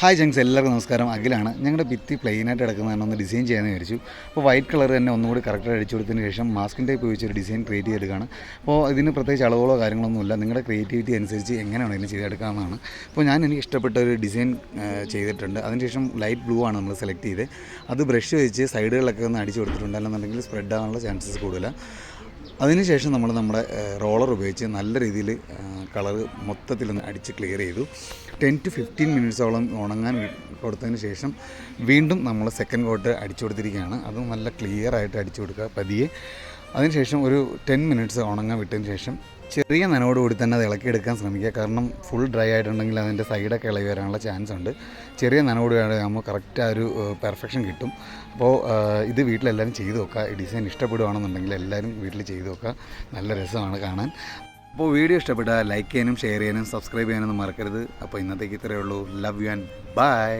Hi Jung's എല്ലാവർക്കും നമസ്കാരം. അഖിലാണ്. ഞങ്ങളുടെ ഭിത്തി പ്ലെയിനായിട്ട് കിടക്കുന്നതാണ് ഒന്ന് ഡിസൈൻ ചെയ്യാമെന്ന് വിചാരിച്ചു. അപ്പോൾ വൈറ്റ് കളർ തന്നെ ഒന്നുകൂടി കറക്റ്റ് അടിച്ചു കൊടുത്തതിന് ശേഷം മാസ്കിൻ ടൈപ്പ് ഉപയോഗിച്ച് ഒരു ഡിസൈൻ ക്രിയേറ്റ് ചെയ്തെടുക്കുകയാണ്. അപ്പോൾ ഇതിന് പ്രത്യേകിച്ച് അളവുകളോ കാര്യങ്ങളൊന്നുമില്ല നിങ്ങളുടെ ക്രിയേറ്റിവിറ്റി അനുസരിച്ച് എങ്ങനെയാണെങ്കിലും ചെയ്തെടുക്കാവുന്നതാണ്. അപ്പോൾ ഞാൻ എനിക്ക് ഇഷ്ടപ്പെട്ട ഒരു ഡിസൈൻ ചെയ്തിട്ടുണ്ട്. അതിനുശേഷം ലൈറ്റ് ബ്ലൂ ആണ് നമ്മൾ സെലക്ട് ചെയ്ത് അത് ബ്രഷ് വെച്ച് സൈഡുകളൊക്കെ ഒന്ന് അടിച്ചു കൊടുത്തിട്ടുണ്ട് അല്ലെന്നുണ്ടെങ്കിൽ സ്പ്രെഡ് ആവാനുള്ള ചാൻസസ് കൂടുതലാണ് അതിനുശേഷം നമ്മൾ നമ്മുടെ റോളർ ഉപയോഗിച്ച് നല്ല രീതിയിൽ കളർ മൊത്തത്തിലൊന്ന് അടിച്ച് ക്ലിയർ ചെയ്തു. ടെൻ ടു ഫിഫ്റ്റീൻ മിനിറ്റ്സോളം ഉണങ്ങാൻ കൊടുത്തതിന് ശേഷം വീണ്ടും നമ്മൾ സെക്കൻഡ് കോട്ട് അടിച്ചു കൊടുത്തിരിക്കുകയാണ്. അതും നല്ല ക്ലിയർ ആയിട്ട് അടിച്ചു കൊടുക്കുക പതിയെ. അതിനുശേഷം ഒരു ടെൻ മിനിറ്റ്സ് ഉണങ്ങാൻ വിട്ടതിന് ശേഷം ചെറിയ നനവോട് കൂടി തന്നെ അത് ഇളക്കിയെടുക്കാൻ ശ്രമിക്കുക. കാരണം ഫുൾ ഡ്രൈ ആയിട്ടുണ്ടെങ്കിൽ അതിന്റെ സൈഡൊക്കെ ഇളകി വരാനുള്ള ചാൻസ് ഉണ്ട്. ചെറിയ നനവോട് നമുക്ക് കറക്റ്റ് ആ ഒരു പെർഫെക്ഷൻ കിട്ടും. അപ്പോൾ ഇത് വീട്ടിലെല്ലാവരും ചെയ്തു നോക്കുക. ഡിസൈൻ ഇഷ്ടപ്പെടുകയാണെന്നുണ്ടെങ്കിൽ എല്ലാവരും വീട്ടിൽ ചെയ്തു നോക്കുക. നല്ല രസമാണ് കാണാൻ. അപ്പോൾ വീഡിയോ ഇഷ്ടപ്പെട്ടാൽ ലൈക്ക് ചെയ്യാനും ഷെയർ ചെയ്യാനും സബ്സ്ക്രൈബ് ചെയ്യാനൊന്നും മറക്കരുത്. അപ്പോൾ ഇന്നത്തേക്ക് ഇത്രയേ ഉള്ളൂ. Love you and by